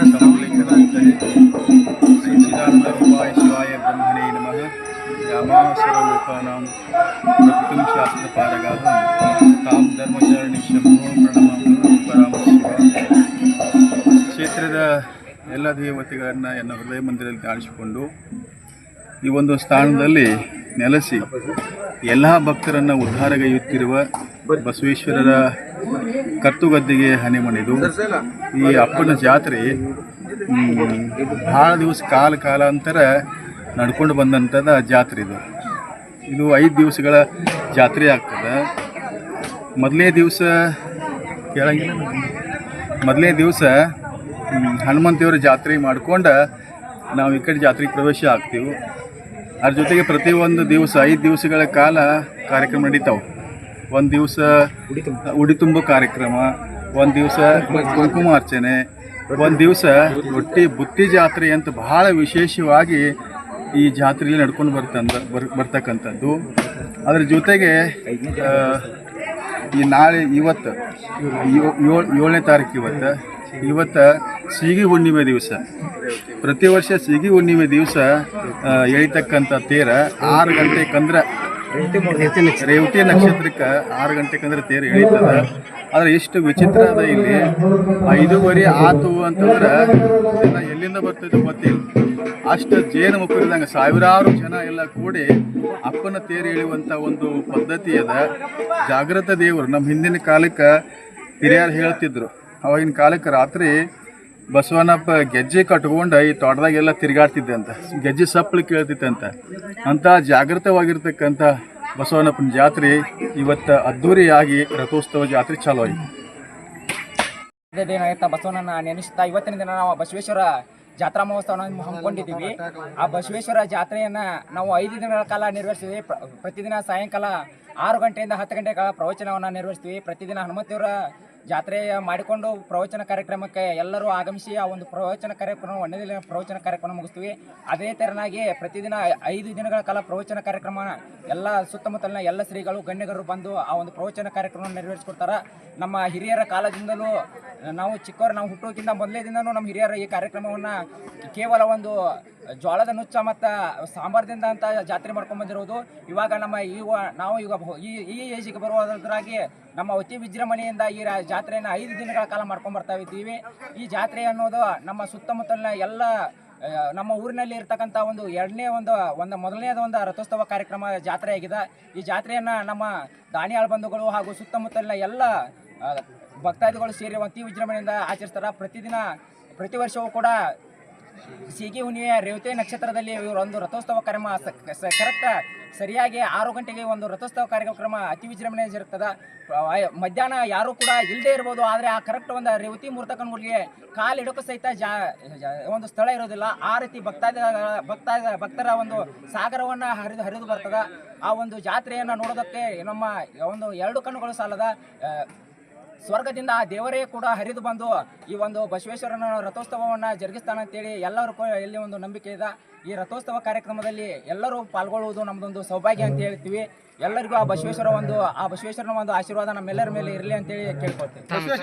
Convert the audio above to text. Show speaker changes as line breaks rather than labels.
ಶ್ರೀಸಿದ್ಧಾರ್ಥರೂಪಾಯ ಸರ್ವಲೋಕಾನಾಂ ಪ್ರಕೃತಿಂ ಶಾಸ್ತ್ರಪಾರಗಾಹ ತಾಂ ಧರ್ಮಚಾರಣಿ ಶಂಭೋ ಪ್ರಣಮಾಮಿ ಪರಾಮರ್ಶಿವ ಕ್ಷೇತ್ರದ ಎಲ್ಲ ದೇವತೆಗಳನ್ನು ಎನ್ನ ಹೃದಯ ಮಂದಿರದಲ್ಲಿ ಕಾಣಿಸಿಕೊಂಡು ಈ ಒಂದು ಸ್ಥಾನದಲ್ಲಿ ನೆಲೆಸಿ ಎಲ್ಲ ಭಕ್ತರನ್ನು ಉದ್ಧಾರಗೈಯುತ್ತಿರುವ ಬಸವೇಶ್ವರರ ಹನಿ ಹನಿಮಣಿದು ಈ ಅಪ್ಪನ ಜಾತ್ರೆ ಭಾಳ ದಿವಸ ಕಾಲ ಕಾಲಾಂತರ ನಡ್ಕೊಂಡು ಬಂದಂಥದ್ದು ಜಾತ್ರೆ ಇದು. ಇದು ಐದು ದಿವಸಗಳ ಜಾತ್ರೆ ಆಗ್ತದೆ. ಮೊದಲನೇ ದಿವಸ ಕೇಳಂಗಿಲ್ಲ ಮೊದಲನೇ ದಿವಸ ಹನುಮಂತೇವ್ರ ಜಾತ್ರೆ ಮಾಡ್ಕೊಂಡು ನಾವು ಈ ಕಡೆ ಜಾತ್ರೆಗೆ ಪ್ರವೇಶ ಆಗ್ತೀವಿ. ಅದ್ರ ಜೊತೆಗೆ ಪ್ರತಿಯೊಂದು ದಿವಸ, ಐದು ದಿವಸಗಳ ಕಾಲ ಕಾರ್ಯಕ್ರಮ ನಡೀತಾವೆ. ಒಂದು ದಿವಸ ಉಡಿ ತುಂಬು ಕಾರ್ಯಕ್ರಮ, ಒಂದು ದಿವಸ ಕುಂಕುಮಾರ್ಚನೆ ಒಂದು ದಿವಸ ಒಟ್ಟಿ ಬುತ್ತಿ ಜಾತ್ರೆ ಅಂತ ಬಹಳ ವಿಶೇಷವಾಗಿ ಈ ಜಾತ್ರೆಯಲ್ಲಿ ನಡ್ಕೊಂಡು ಬರ್ತಂದ ಬರ್, ಬರ್ತಕ್ಕಂಥದ್ದು. ಅದ್ರ ಜೊತೆಗೆ ಈ ನಾಳೆ ಇವತ್ತು ಏಳು ಏಳನೇ ತಾರೀಕು ಇವತ್ತು. ಇವತ್ತು ಸಿಗಿ ಹುಣ್ಣಿಮೆ ದಿವಸ. ಪ್ರತಿ ವರ್ಷ ಸಿಗಿ ಹುಣ್ಣಿಮೆ ದಿವಸ ಎಳಿತಕ್ಕಂಥ ತೇರ ಆರು ಗಂಟೆಕಂದ್ರೆ ರೇವತಿ ನಕ್ಷತ್ರಕ್ಕೆ ಆರು ಗಂಟೆಕಂದ್ರೆ ತೇರ ಎಳಿತದ. ಆದರೆ ಎಷ್ಟು ವಿಚಿತ್ರ ಅದ ಇಲ್ಲಿ. ಐದೂವರೆ ಆತು ಅಂತಂದ್ರೆ ಎಲ್ಲಿಂದ ಬರ್ತೈತೆ ಗೊತ್ತಿಲ್ಲ. ಅಷ್ಟು ಜೇನು ಮುಖರಿದಂಗೆ ಸಾವಿರಾರು ಜನ ಎಲ್ಲ ಕೂಡಿ ಅಪ್ಪನ ತೇರು ಎಳೆಯುವಂಥ ಒಂದು ಪದ್ಧತಿ ಅದ. ಜಾಗೃತ ದೇವರು. ನಮ್ಮ ಹಿಂದಿನ ಕಾಲಕ್ಕೆ ಹಿರಿಯರು ಹೇಳ್ತಿದ್ರು. ಅವಾಗಿನ ಕಾಲಕ್ಕೆ ರಾತ್ರಿ ಬಸವನಪ್ಪ ಗೆಜ್ಜೆ ಕಟ್ಕೊಂಡು ಈ ತೋಟದಾಗೆಲ್ಲ ತಿರುಗಾಡ್ತಿದ್ದೆ ಅಂತ. ಗೆಜ್ಜೆ ಸಪ್ಪಳು ಕೇಳ್ತಿತ್ತಂತ ಅಂತ. ಜಾಗೃತವಾಗಿರ್ತಕ್ಕಂಥ ಬಸವನಪ್ಪನ ಜಾತ್ರೆ ಇವತ್ತು ಅದ್ಧೂರಿಯಾಗಿ ರಥೋತ್ಸವ ಜಾತ್ರೆ ಚಾಲು ಆಯ್ತಾ.
ಬಸವನನ್ನ ನೆನೆಸ್ತಾ ಇವತ್ತಿನ ದಿನ ನಾವು ಬಸವೇಶ್ವರ ಜಾತ್ರಾ ಮಹೋತ್ಸವವನ್ನು ಹಮ್ಮಿಕೊಂಡಿದ್ದೀವಿ. ಆ ಬಸವೇಶ್ವರ ಜಾತ್ರೆಯನ್ನ ನಾವು ಐದು ದಿನಗಳ ಕಾಲ ನಿರ್ವಹಿಸ್ತೀವಿ ಪ್ರ- ಪ್ರತಿದಿನ ಸಾಯಂಕಾಲ ಆರು ಗಂಟೆಯಿಂದ ಹತ್ತು ಗಂಟೆ ಕಾಲ ಪ್ರವಚನವನ್ನು ನಿರ್ವಹಿಸ್ತೀವಿ ಪ್ರತಿದಿನ ಹನುಮಂತಿಯವರ ಜಾತ್ರೆ ಮಾಡಿಕೊಂಡು ಪ್ರವಚನ ಕಾರ್ಯಕ್ರಮಕ್ಕೆ ಎಲ್ಲರೂ ಆಗಮಿಸಿ ಆ ಒಂದು ಪ್ರವಚನ ಕಾರ್ಯಕ್ರಮ ಒಂದೇ ದಿನ ಪ್ರವಚನ ಕಾರ್ಯಕ್ರಮ ಮುಗಿಸ್ತೀವಿ. ಅದೇ ತೆರನಾಗಿ ಪ್ರತಿದಿನ ಐದು ದಿನಗಳ ಕಾಲ ಪ್ರವಚನ ಕಾರ್ಯಕ್ರಮ, ಎಲ್ಲ ಸುತ್ತಮುತ್ತಲಿನ ಎಲ್ಲ ಶ್ರೀಗಳು, ಗಣ್ಯಗರು ಬಂದು ಆ ಒಂದು ಪ್ರವಚನ ಕಾರ್ಯಕ್ರಮ ನೆರವೇರಿಸ್ಕೊಡ್ತಾರೆ. ನಮ್ಮ ಹಿರಿಯರ ಕಾಲದಿಂದಲೂ ನಾವು ಚಿಕ್ಕವರು, ನಾವು ಹುಟ್ಟೋಕ್ಕಿಂತ ಮೊದಲೇ ದಿನವೂ ನಮ್ಮ ಹಿರಿಯರ ಈ ಕಾರ್ಯಕ್ರಮವನ್ನು ಕೇವಲ ಒಂದು ಜೋಳದ ನುಚ್ಚ ಮತ್ತು ಸಾಂಬಾರದಿಂದ ಅಂತ ಜಾತ್ರೆ ಮಾಡ್ಕೊಂಡ್ ಬಂದಿರೋದು. ಇವಾಗ ನಮ್ಮ ಈ ನಾವು ಈಗ ಈ ಈ ಏಜಿಗೆ ಬರುವುದರಾಗಿ ನಮ್ಮ ಅತಿ ವಿಜೃಂಭಣೆಯಿಂದ ಈ ಜಾತ್ರೆಯನ್ನು ಐದು ದಿನಗಳ ಕಾಲ ಮಾಡ್ಕೊಂಡು ಬರ್ತಾ ಇದ್ದೀವಿ. ಈ ಜಾತ್ರೆ ಅನ್ನೋದು ನಮ್ಮ ಸುತ್ತಮುತ್ತಲಿನ ಎಲ್ಲ ನಮ್ಮ ಊರಿನಲ್ಲಿ ಇರ್ತಕ್ಕಂಥ ಒಂದು ಎರಡನೇ ಒಂದು ಒಂದು ಮೊದಲನೇದ ಒಂದು ರಥೋತ್ಸವ ಕಾರ್ಯಕ್ರಮ ಜಾತ್ರೆ ಆಗಿದೆ. ಈ ಜಾತ್ರೆಯನ್ನು ನಮ್ಮ ದಾನಿಯಾಳ ಬಂಧುಗಳು ಹಾಗೂ ಸುತ್ತಮುತ್ತಲಿನ ಎಲ್ಲ ಭಕ್ತಾದಿಗಳು ಸೇರಿ ಅತಿ ವಿಜೃಂಭಣೆಯಿಂದ ಆಚರಿಸ್ತಾರೆ. ಪ್ರತಿದಿನ, ಪ್ರತಿ ವರ್ಷವೂ ಕೂಡ ಸೀಗಿ ಹುಣ್ಣಿಮೆಯ ರೇವತೆ ನಕ್ಷತ್ರದಲ್ಲಿ ಇವರು ಒಂದು ರಥೋತ್ಸವ ಕಾರ್ಯಕ್ರಮ ಕರೆಕ್ಟ್ ಸರಿಯಾಗಿ ಆರು ಗಂಟೆಗೆ ಒಂದು ರಥೋತ್ಸವ ಕಾರ್ಯಕ್ರಮ ಅತಿ ವಿಜೃಂಭಣೆ ಇರ್ತದೆ ಮಧ್ಯಾಹ್ನ ಯಾರು ಕೂಡ ಇಲ್ಲದೆ ಇರ್ಬೋದು, ಆದರೆ ಆ ಕರೆಕ್ಟ್ ಒಂದು ರೇವತಿ ಮೂರ್ತಕನ್ಗಳಿಗೆ ಕಾಲು ಇಡೋಕೆ ಸಹಿತ ಜಾ ಒಂದು ಸ್ಥಳ ಇರೋದಿಲ್ಲ. ಆ ರೀತಿ ಭಕ್ತಾದ ಭಕ್ತ ಭಕ್ತರ ಒಂದು ಸಾಗರವನ್ನು ಹರಿದು ಹರಿದು ಬರ್ತದೆ. ಆ ಒಂದು ಜಾತ್ರೆಯನ್ನು ನೋಡೋದಕ್ಕೆ ನಮ್ಮ ಒಂದು ಎರಡು ಕಣ್ಣುಗಳು ಸಾಲದ ಸ್ವರ್ಗದಿಂದ ಆ ದೇವರೇ ಕೂಡ ಹರಿದು ಬಂದು ಈ ಒಂದು ಬಸವೇಶ್ವರನ ರಥೋತ್ಸವವನ್ನು ಜರುಗಿಸ್ತಾನೆ ಅಂತೇಳಿ ಎಲ್ಲರೂ ಇಲ್ಲಿ ಒಂದು ನಂಬಿಕೆ ಇದೆ. ಈ ರಥೋತ್ಸವ ಕಾರ್ಯಕ್ರಮದಲ್ಲಿ ಎಲ್ಲರೂ ಪಾಲ್ಗೊಳ್ಳುವುದು ನಮ್ಮದೊಂದು ಸೌಭಾಗ್ಯ ಅಂತ ಹೇಳ್ತೀವಿ. ಎಲ್ಲರಿಗೂ ಆ ಬಸವೇಶ್ವರ ಒಂದು ಆ ಬಸವೇಶ್ವರನ ಒಂದು ಆಶೀರ್ವಾದ ನಮ್ಮೆಲ್ಲರ ಮೇಲೆ ಇರಲಿ ಅಂತೇಳಿ ಕೇಳ್ಕೊಳ್ತೀವಿ